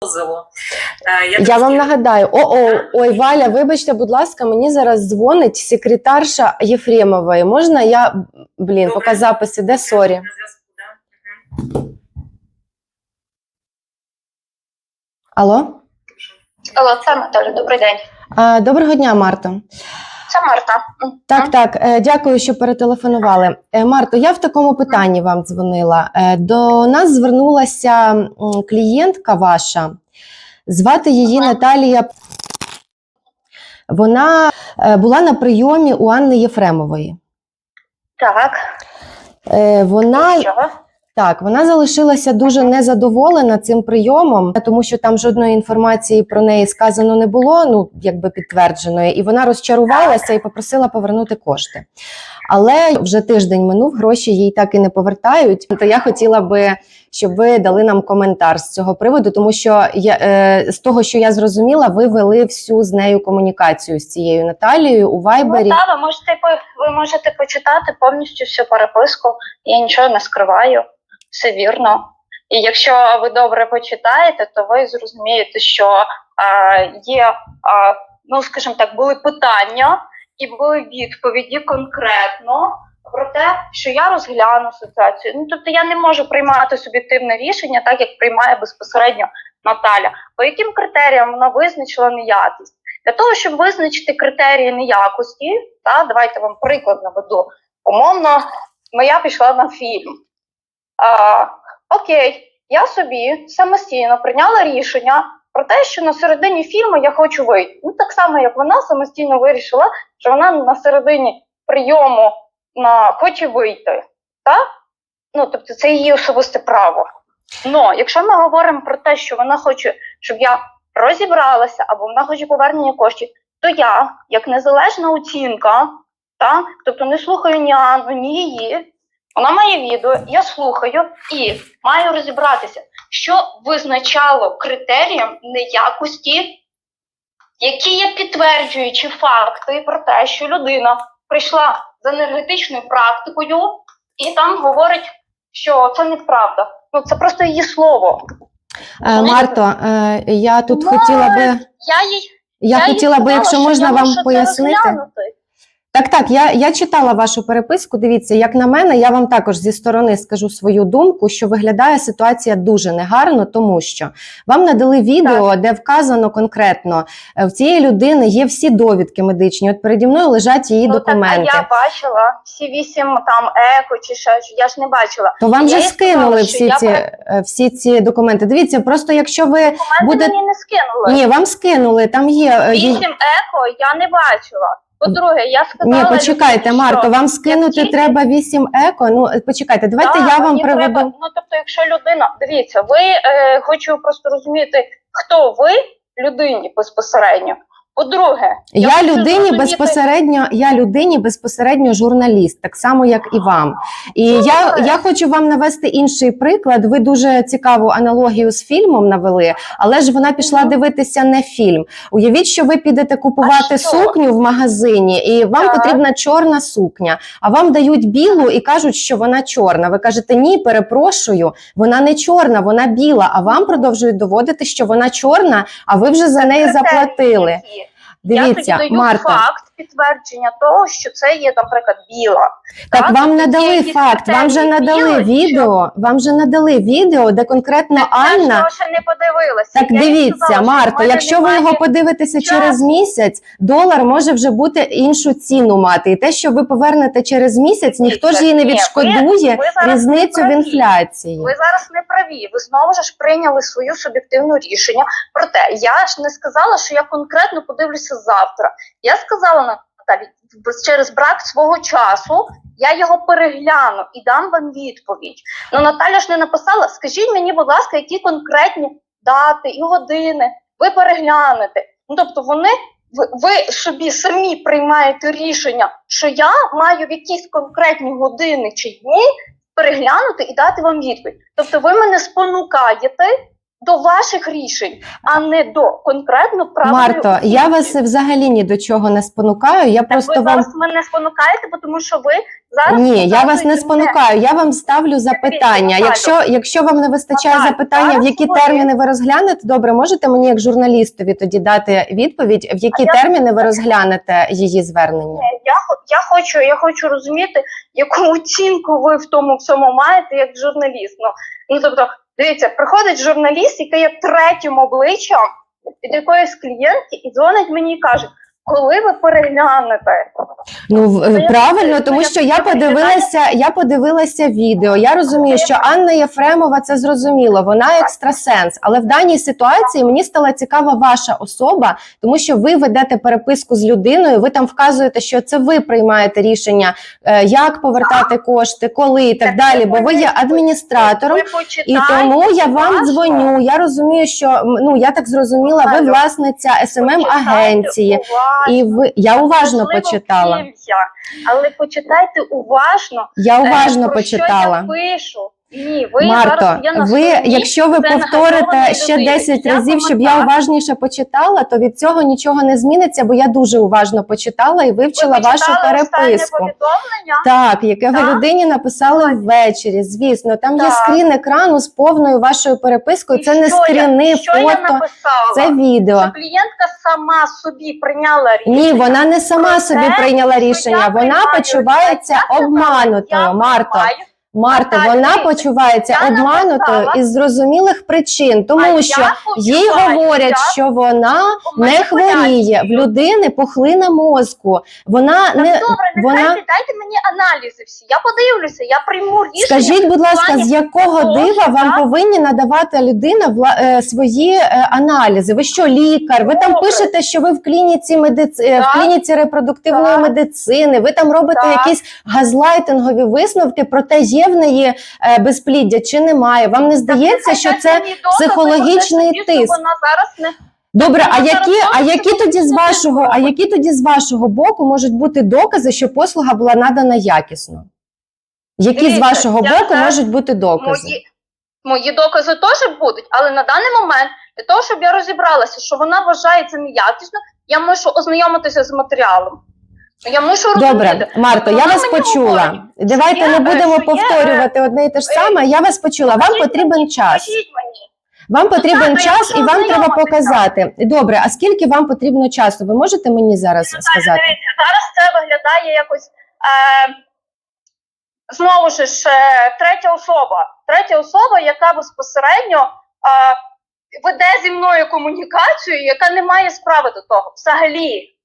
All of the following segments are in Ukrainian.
позову. Е, Я вам нагадаю, о, о, ой, Валя, вибачте, будь ласка, мені зараз дзвонить секретарша Єфремової. Можна я, блін, поки запис іде, сорі. Алло? Алло, це Анатолій, добрий день. Доброго дня, Марто. Це Марта. Так, так, е, дякую, що перетелефонували. Е, Марто, я в такому питанні вам дзвонила. Е, До нас звернулася клієнтка ваша. Звати її Ага. Наталія. Вона була на прийомі у Анни Єфремової. Так, Вона що? Так, вона залишилася дуже незадоволена цим прийомом, тому що там жодної інформації про неї сказано не було, ну якби підтвердженої, і вона розчарувалася і попросила повернути кошти. Але вже тиждень минув, гроші їй так і не повертають. То я хотіла би, щоб ви дали нам коментар з цього приводу, тому що я е, з того, що я зрозуміла, ви вели всю з нею комунікацію з цією Наталією у Вайбері. Ну, так, ви можете ви можете почитати повністю всю переписку. Я нічого не скриваю. Все вірно. І якщо ви добре почитаєте, то ви зрозумієте, що є, ну скажімо так, були питання і були відповіді конкретно про те, що я розгляну ситуацію. Ну тобто я не можу приймати суб'єктивне рішення, так як приймає безпосередньо Наталя. По яким критеріям вона визначила неякість? Для того, щоб визначити критерії неякості, та, давайте вам приклад наведу. Умовно, моя пішла на фільм. А, окей, я собі самостійно прийняла рішення про те, що на середині фільму я хочу вийти. Ну, так само, як вона самостійно вирішила, що вона на середині прийому на хоче вийти. Так? Ну, тобто це її особисте право. Но якщо ми говоримо про те, що вона хоче, щоб я розібралася або вона хоче повернення коштів, то я, як незалежна оцінка, та, тобто не слухаю ні Анну, ні її, вона має відео, я слухаю і маю розібратися, що визначало критерієм неякості, які є підтверджуючі факти про те, що людина прийшла з енергетичною практикою і там говорить, що це неправда. Ну це просто її слово. Е, Марто, е, я тут Ну, хотіла би. Я їй Я, їй хотіла би, сказала, якщо можна вам пояснити. розглянути. Так, так, я, я читала вашу переписку. Дивіться, як на мене, я вам також зі сторони скажу свою думку, що виглядає ситуація дуже негарно, тому що вам надали відео, де вказано конкретно е, в цієї людини є всі довідки медичні. От переді мною лежать її Ну, документи. Так, а я бачила всі вісім там еко чи ще я ж не бачила. То вам Я же скинули всі ці, пере- е, всі ці документи. Дивіться, просто якщо ви Документи буде- мені не скинули. ні, вам скинули, там е, є- Вісім еко я не бачила. По-друге, я сказала. Ні, почекайте, людині, Марто, що вам скинути якщо- треба 8 еко. Ну е, почекайте, давайте Да, я вам мені приведу. Треба, ну тобто, якщо людина, дивіться, ви е, хочу просто розуміти, хто ви людині безпосередньо. По-друге, Я хочу людині безпосередньо, я людині безпосередньо журналіст, так само як і вам. І я, Добре. я хочу вам навести інший приклад. Ви дуже цікаву аналогію з фільмом навели, але ж вона пішла Мгм. дивитися не фільм. Уявіть, що ви підете купувати сукню в магазині, і вам Так. потрібна чорна сукня, а вам дають білу і кажуть, що вона чорна. Ви кажете, ні, перепрошую, вона не чорна, вона біла. А вам продовжують доводити, що вона чорна, а ви вже за неї заплатили. Я Дивіться, тоді даю Марта. факт підтвердження того, що це є, наприклад, біла. Так Так, вам тобто надали факт, вам же надали білої, відео, вам же надали відео, де конкретно Так, Анна. того ще не подивилася. Так Я дивіться, сказала, Марто, якщо ви його подивитеся часу. через місяць, долар може вже бути іншу ціну мати. І те, що ви повернете через місяць, ніхто ж її не Ні, ви- відшкодує ви різницю в інфляції. Ви зараз не праві. Ви знову ж прийняли свою суб'єктивну рішення. Проте я ж не сказала, що я конкретно подивлюся завтра. Я сказала Наталі, через брак свого часу я його перегляну і дам вам відповідь. Ну Наталя ж не написала. Скажіть мені, будь ласка, які конкретні дати і години ви переглянете. Ну тобто вони. Ви собі самі приймаєте рішення, що я маю в якісь конкретні години чи дні переглянути і дати вам відповідь. Тобто ви мене спонукаєте до ваших рішень, а не до конкретно правильної Марто, я вас взагалі ні до чого не спонукаю. Я Так просто ви вам зараз мене спонукаєте, бо тому що ви зараз ні, я вас не спонукаю. Я вам ставлю запитання. Якщо, якщо вам не вистачає Наталю, запитання, в які терміни ви розглянете, добре, можете мені як журналістові тоді дати відповідь, в які я- терміни ви розглянете її звернення? Я, я хочу, я хочу розуміти, яку оцінку ви в тому всьому маєте як журналіст. Ну, ну тобто, дивіться, приходить журналіст, який є третім обличчям від якоїсь клієнтки, і дзвонить мені і каже, коли ви переглянете, Ну Ну, я- правильно, тому я- що я подивилася, я подивилася відео. Я розумію, що Анна Єфремова це зрозуміло. Вона екстрасенс, але в даній ситуації мені стала цікава ваша особа, тому що ви ведете переписку з людиною. Ви там вказуєте, що це ви приймаєте рішення, е, як повертати кошти, коли і Так далі. Бо ви є адміністратором. І тому я вам дзвоню. Я розумію, що ну я так зрозуміла, ви власниця СММ агенції, і ви я уважно Можливо, почитала. в але почитайте уважно. Я е, уважно про Що почитала. я пишу. Ні, ви Марто, зараз ви, якщо ви повторите ще людини. 10 Я разів, щоб я уважніше почитала, то від цього нічого не зміниться, бо я дуже уважно почитала і вивчила ви вашу переписку. Так, яке ви Так? людині написали ввечері. Звісно, там є скрін екрану з повною вашою перепискою. І Це не скріни, я фото, це відео. Що клієнтка сама собі прийняла рішення. Ні, вона не сама собі прийняла рішення. Вона почувається обманутою. Марто, Марто, вона почувається обманутою із зрозумілих причин, тому що їй говорять, що вона не хворіє. В людини пухлина мозку. Вона не добре, вона- дайте мені аналізи всі. Я подивлюся, я прийму рішення. скажіть, будь ласка, з якого дива вам повинні надавати людина вла- е, свої е, аналізи? Ви що, лікар? Ви там пишете, що ви в клініці медици... е, в клініці репродуктивної медицини. Ви там робите якісь газлайтингові висновки про те, є в неї е, безпліддя чи немає. Вам не здається, що це психологічний тиск? Вона зараз не Добре, а які, а які тоді з вашого, а які тоді з вашого боку можуть бути докази, що послуга була надана якісно? Які з вашого боку можуть бути докази? мої, мої докази теж будуть, але на даний момент для того, щоб я розібралася, що вона вважає це неякісно, я мушу ознайомитися з матеріалом. Я мушу розуміти. Добре, Марто, я вас почула. говорить, Давайте не будемо повторювати одне і те ж е, саме. Я вас почула. Вам потрібен час. Вам потрібен час, і вам треба показати. Добре, а скільки вам потрібно часу? Ви можете мені зараз сказати? Зараз це виглядає якось е, знову ж ж, е, третя особа. Третя особа, яка безпосередньо е, веде зі мною комунікацію, яка не має справи до того. Взагалі.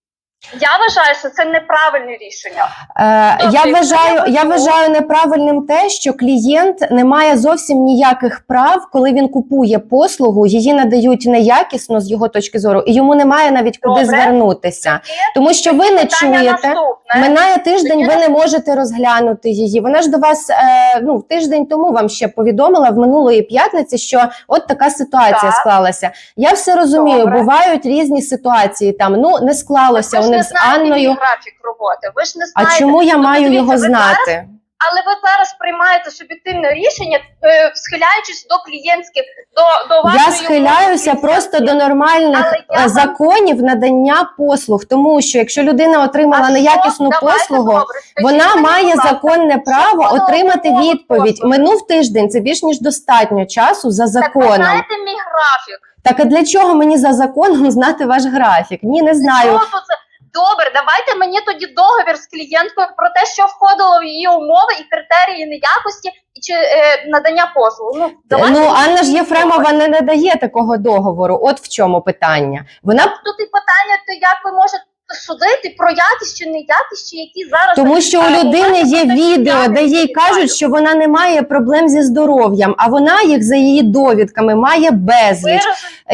Я вважаю, що це неправильне рішення. Е, Тобто, я вважаю, я вважаю неправильним те, що клієнт не має зовсім ніяких прав, коли він купує послугу, її надають неякісно з його точки зору, і йому немає навіть куди Добре. звернутися, тому що ви не Питання чуєте. наступне. Минає тиждень, ви не можете розглянути її. Вона ж до вас е, ну тиждень тому вам ще повідомила в минулої п'ятниці, що от така ситуація Так. склалася. Я все розумію. Добре. Бувають різні ситуації. Там ну не склалося у не з Анною. графік роботи. Ви ж не А чому я Тобто, маю його зараз знати? Але ви зараз приймаєте суб'єктивне рішення, е, схиляючись до клієнтських, до, до вашої Я схиляюся просто до нормальних Але е, вам- законів надання послуг, тому що якщо людина отримала А неякісну Давайте, послугу, скажіть вона має законне право входило отримати відповідь. послуги? Минув тиждень. Це більш ніж достатньо часу за Так ви знаєте мій графік. Так а для чого мені за законом знати ваш графік? Ні, не знаю. Що тут це? Добре, давайте мені тоді договір з клієнткою про те, що входило в її умови і критерії неякості і чи е, надання послуг. Ну, давайте Ну Анна ж. Єфремова не надає такого договору. От в чому питання. Вона Тут і питання, то як ви можете судити про якість чи неякість, чи які зараз Тому що у людини є відео, де їй кажуть, що вона не має проблем зі здоров'ям, а вона їх за її довідками має безліч.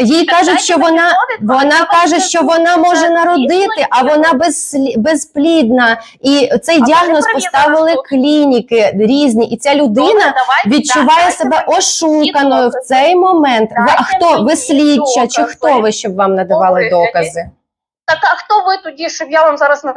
Їй кажуть, що вона вона каже, що вона може народити, а вона безслі- безплідна. І цей діагноз поставили клініки різні, і ця людина відчуває себе ошуканою в цей момент. А хто ви слідча? Чи хто ви, щоб вам надавали докази? Так, а хто ви тоді, щоб я вам зараз не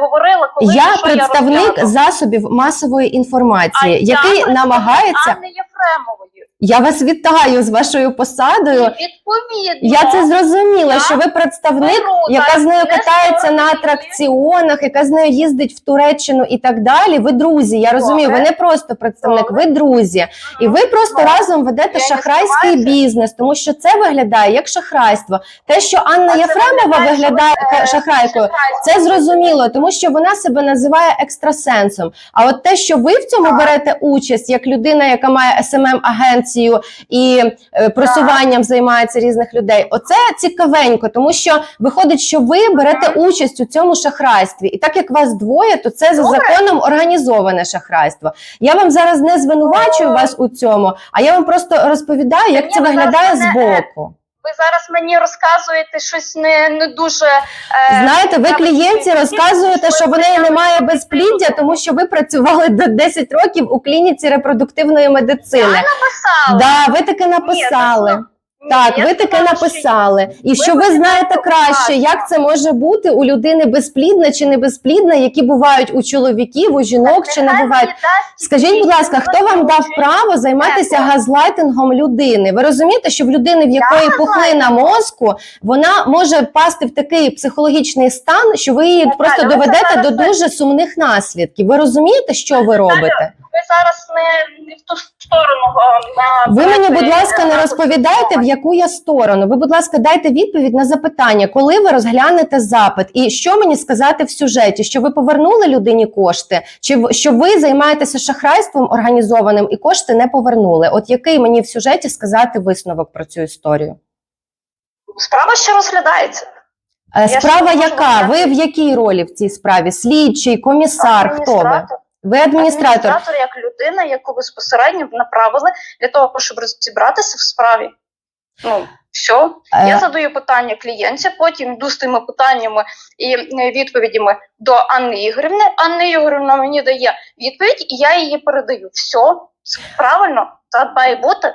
говорила, коли Я що представник я засобів масової інформації, а який я намагається Анни Єфремової. Я вас вітаю з вашою посадою. Відповідно, Я це зрозуміла, Я що ви представник, беру яка з нею катається на атракціонах, яка з нею їздить в Туреччину і так далі. Ви друзі, я розумію, ви не просто представник, ви друзі. І ви просто разом ведете шахрайський бізнес, тому що це виглядає як шахрайство. Те, що Анна Єфремова виглядає, е, шахрайкою, це зрозуміло, тому що вона себе називає екстрасенсом. А от те, що ви в цьому берете участь, як людина, яка має smm агенцію і е, просуванням займається різних людей, оце цікавенько, тому що виходить, що ви берете участь у цьому шахрайстві, і так як вас двоє, то це за законом організоване шахрайство. Я вам зараз не звинувачую вас у цьому, а я вам просто розповідаю, як це виглядає з збоку. Ви зараз мені розказуєте щось не, не дуже. Е, Знаєте, ви клієнті розказуєте, що в неї немає безпліддя, тому що ви працювали до 10 років у клініці репродуктивної медицини. Я написала. Да, ви таки написали. Ні, Так, ви що написали, і що ви знаєте краще, як це може бути у людини безплідна чи не безплідна, які бувають у чоловіків, у жінок чи не бувають. Скажіть, будь ласка, хто вам дав право займатися газлайтингом людини? Ви розумієте, що в людини, в якої пухлина мозку, вона може впасти в такий психологічний стан, що ви її просто доведете до дуже сумних наслідків. Ви розумієте, що ви робите? Ви зараз не, не в ту сторону. на Ви мені, будь ласка, не розповідайте, в яку я сторону. Ви, будь ласка, дайте відповідь на запитання, коли ви розглянете запит, і що мені сказати в сюжеті, що ви повернули людині кошти, чи що ви займаєтеся шахрайством організованим і кошти не повернули? От який мені в сюжеті сказати висновок про цю історію? Справа ще розглядається. Е, Справа яка? Ви в якій ролі в цій справі? Слідчий, комісар? Хто ви? Ви адміністратор. Адміністратор як людина, яку безпосередньо направили для того, щоб розібратися в справі. Ну, все. Я задаю питання клієнтці, потім йду з тими питаннями і е, відповідями до Анни Ігорівни. Анна Ігорівна мені дає відповідь, і я її передаю. Все, правильно, так має бути.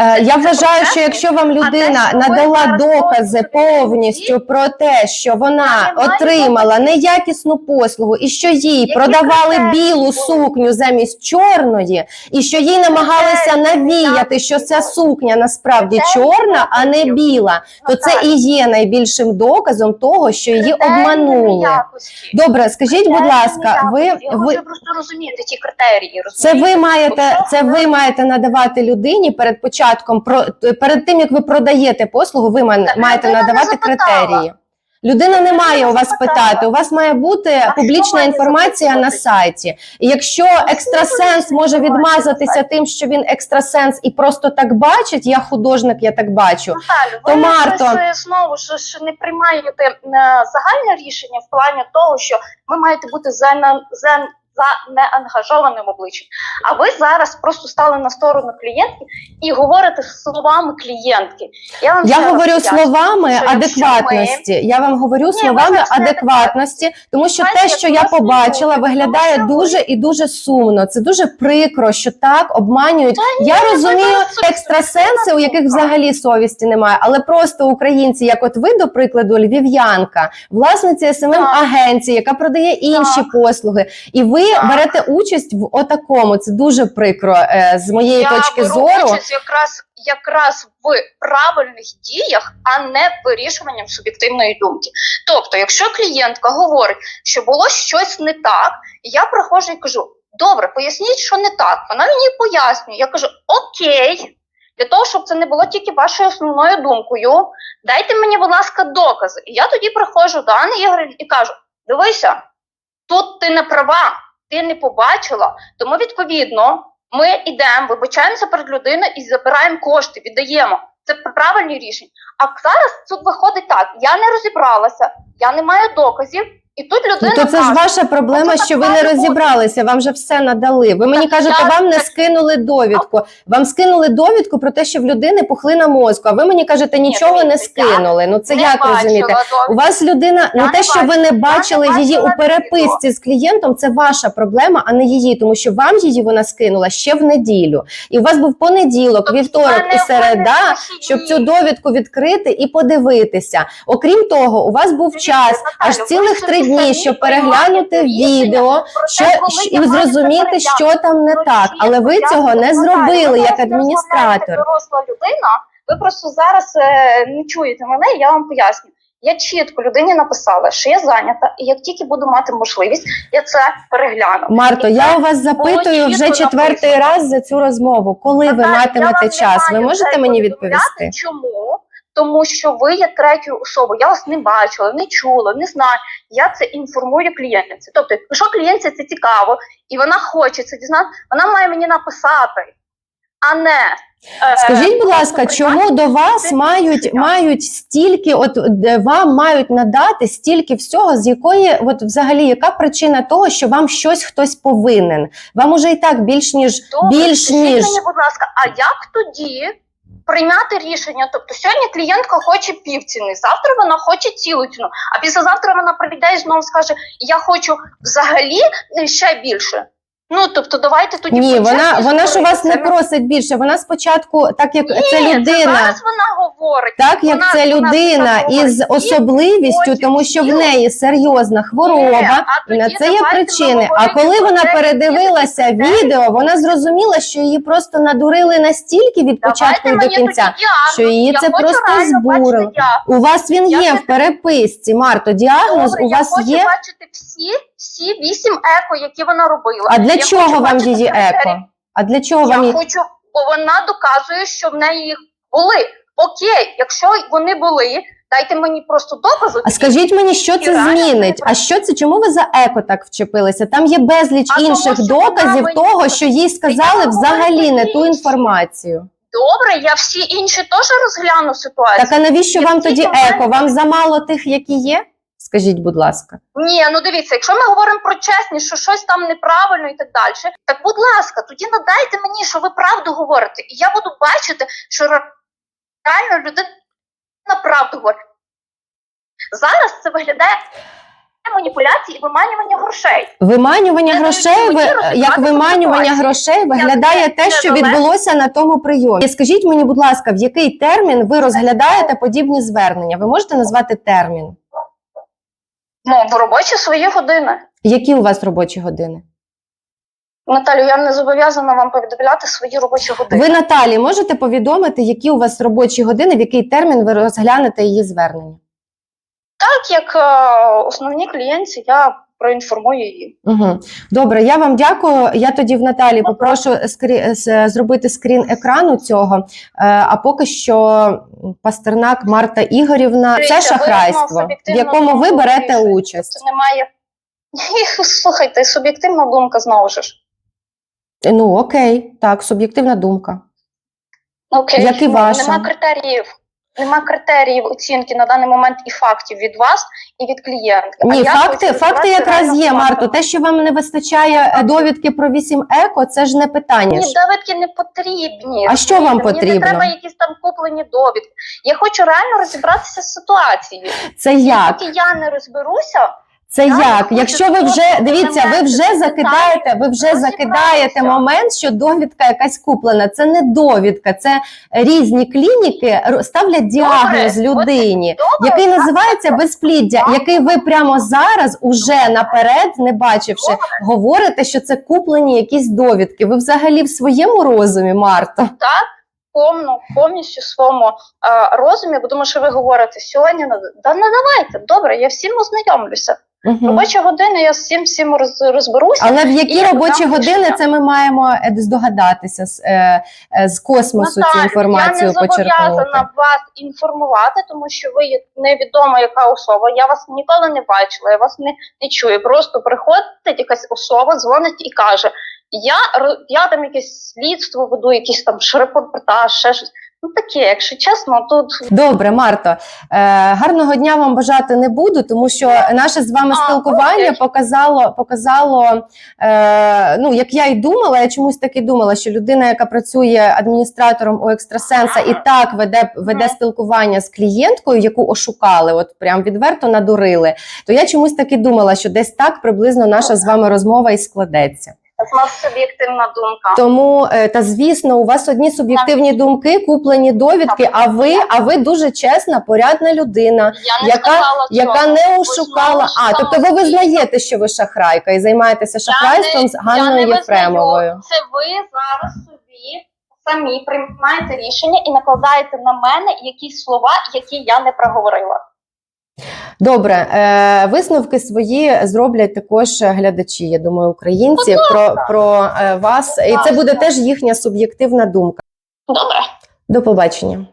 Е, Я вважаю, що якщо вам людина надала докази повністю про те, що вона отримала неякісну послугу, і що їй продавали білу сукню замість чорної, і що їй намагалися навіяти, що ця сукня насправді чорна, а не біла, то це і є найбільшим доказом того, що її обманули. Добре, скажіть, будь ласка, ви, ви просто розуміти ті критерії. це ви маєте, це ви- маєте надавати людині перед початком про перед тим як ви продаєте послугу, ви Так маєте надавати критерії. Людина не має у вас питати. У вас має бути публічна інформація на сайті. І якщо екстрасенс може відмазатися тим, що він екстрасенс і просто так бачить, я художник, я так бачу. Наталю, То, ви Марто- е, знову ж не приймаєте е, загальне рішення в плані того, що ви маєте бути за, за, неангажованим обличчям. А ви зараз просто стали на сторону клієнтки і говорите словами клієнтки. Я, вам Я говорю поясню, словами що адекватності. Я вам говорю ви словами адекватності, тому що Знаєте, те, що я побачила, виглядає що дуже і дуже сумно. Це дуже прикро, що так обманюють. Я ви розумію екстрасенси, у яких взагалі совісті немає, але просто українці, як от ви, до прикладу, львів'янка, власниця СММ агенції, яка продає інші послуги, і ви Так. Берете участь в отакому. Це дуже прикро е, з моєї я точки беру зору. участь якраз якраз в правильних діях, а не вирішуванням суб'єктивної думки. Тобто, якщо клієнтка говорить, що було щось не так, я приходжу і кажу: добре, поясніть, що не так. Вона мені пояснює. Я кажу: Окей. Для того, щоб це не було тільки вашою основною думкою, дайте мені, будь ласка, докази. І я тоді приходжу до Анни Ігорівни і кажу: дивися, тут ти не права, ти не побачила, тому відповідно ми йдемо, вибачаємося перед людиною і забираємо кошти, віддаємо. Це правильні рішення. А зараз тут виходить так: я не розібралася, я не маю доказів, і тут Ну, людина то це ж ваша проблема, що ви не розібралися. Вам же все надали. Ви мені Так кажете, я- вам не скинули довідку. Вам скинули довідку про те, що в людини пухлина мозку. А ви мені кажете, нічого не скинули. Ну це як розумієте? У вас людина Я не те, що ви не я не бачили її у переписці з клієнтом. Це ваша проблема, а не її, тому що вам її вона скинула ще в неділю. І у вас був понеділок, Тобто вівторок і середа, щоб цю довідку відкрити і подивитися. Окрім того, у вас був час аж цілих три дні щоб переглянути відео, що, і зрозуміти, що там не так. Але ви цього не зробили як адміністратор. доросла людина. Ви просто зараз е, не чуєте мене, я вам поясню. Я чітко людині написала, що я зайнята, і як тільки буду мати можливість, я це перегляну. Марто, І я у вас запитую вже четвертий написано. раз за цю розмову. Коли ви матимете час? Ви можете мені відповісти? Чому? Тому що ви є третьою особою. Я вас не бачила, не чула, не знаю. Я це інформую клієнтці. Тобто, якщо клієнтці це цікаво, і вона хоче це дізнати, вона має мені написати, а не е, Скажіть, будь ласка, чому до вас мають мають стільки, от вам мають надати стільки всього, з якої, от взагалі, яка причина того, що вам щось хтось повинен? Вам уже і так більш ніж Добре, більш скажіть ніж мені, будь ласка, а як тоді прийняти рішення? Тобто сьогодні клієнтка хоче півціни, завтра вона хоче цілу ціну, а післязавтра вона прийде і знову скаже: Я хочу взагалі е, ще більше. Ну тобто, давайте тоді ні, вона вона ж у вас не просить більше. Вона спочатку, так як Ні, це людина. зараз вона говорить. Так як Вона- це людина так із особливістю, тому що в неї серйозна хвороба, і на це є причини. А коли вона передивилася відео, вона зрозуміла, що її просто надурили настільки від початку до кінця. що її Я це просто збурило. У вас він Я є в переписці, Марто. Діагноз Добре, у вас я хочу є. бачити всі, всі вісім еко, які вона робила. А для Я чого хочу вам її еко? А для чого Я вам її? хочу, бо вона доказує, що в неї їх були. Окей, якщо вони були, дайте мені просто докази. А скажіть мені, що це змінить? А що це? Чому ви за еко так вчепилися? Там є безліч А інших вона доказів мені- того, що їй сказали говорю взагалі не ту інформацію. Добре, я всі інші теж розгляну ситуацію. Так а навіщо Я вам тоді еко? Вам замало тих, які є? Скажіть, будь ласка. Ні, ну дивіться, якщо ми говоримо про чесність, що щось там неправильно і так далі, так будь ласка, тоді надайте мені, що ви правду говорите, і я буду бачити, що ре- реально людина правду говорить. Зараз це виглядає маніпуляції і виманювання грошей. Виманювання Я грошей, ви, як виманювання грошей виглядає не- те, що відбулося на тому прийомі. Скажіть мені, будь ласка, в який термін ви розглядаєте подібні звернення? Ви можете назвати термін? Ну, в робочі свої години. Які у вас робочі години? Наталю, я не зобов'язана вам повідомляти свої робочі години. Ви Наталі можете повідомити, які у вас робочі години, в який термін ви розглянете її звернення? Так як е, основні клієнти, я проінформую її. Угу. Добре, я вам дякую. Я тоді в Наталі попрошу скрі... зробити скрін екрану цього. Е, А поки що Пастернак Марта Ігорівна це Дивіться, шахрайство, в якому ви берете участь. Це немає. Слухайте, суб'єктивна думка знову ж. Ну окей, так, суб'єктивна думка. Окей, Як і ну, ваша. Нема критеріїв. Нема критеріїв оцінки на даний момент і фактів від вас і від клієнтки. Ні, а факти, факти якраз є, Марто. Те, що вам не вистачає е, довідки про 8 еко, це ж не питання. Ні, довідки не потрібні. А що вам потрібно? Мені не треба якісь там куплені довідки. Я хочу реально розібратися з ситуацією. Це як? Поки я не розберуся, Це Я як? Якщо ви вже дивіться, ви вже закидаєте, ви вже закидаєте момент, що довідка якась куплена. Це не довідка, це різні клініки ставлять діагноз людині, який називається безпліддя, який ви прямо зараз, уже наперед, не бачивши, говорите, що це куплені якісь довідки. Ви взагалі в своєму розумі, Марто? повну, повністю своєму е, розумі, бо тому що ви говорите сьогодні, ну, да не давайте, добре, я всім ознайомлюся. Мгм. Робочі години я з всім всім роз, розберуся. Але в які робочі години рішення. це ми маємо е, здогадатися з, е, е, з космосу цю Наталю, інформацію я не зобов'язана вас інформувати, тому що ви є невідома яка особа. Я вас ніколи не бачила, я вас не, не чую. Просто приходить якась особа, дзвонить і каже: Я я там якесь слідство веду, якийсь там репортаж, ще щось. Ну таке, якщо чесно, тут Добре, Марто. Е, гарного дня вам бажати не буду, тому що наше з вами А, спілкування окей. показало, показало е, ну як я й думала, я чомусь так і думала, що людина, яка працює адміністратором у екстрасенса, і так веде, веде спілкування з клієнткою, яку ошукали, от прям відверто надурили. То я чомусь так і думала, що десь так приблизно наша з вами розмова і складеться. Нас суб'єктивна думка. Тому е, та звісно, у вас одні суб'єктивні думки, куплені довідки. А ви, а ви дуже чесна, порядна людина, Я не яка- сказала яка не Ви ошукала. А тобто, ви визнаєте, що ви шахрайка і займаєтеся шахрайством з Ганною Єфремовою. Це ви зараз собі самі приймаєте рішення і накладаєте на мене якісь слова, які я не проговорила. Добре, е, висновки свої зроблять також глядачі. Я думаю, українці про, про е, вас, і це буде теж їхня суб'єктивна думка. Добре. До побачення.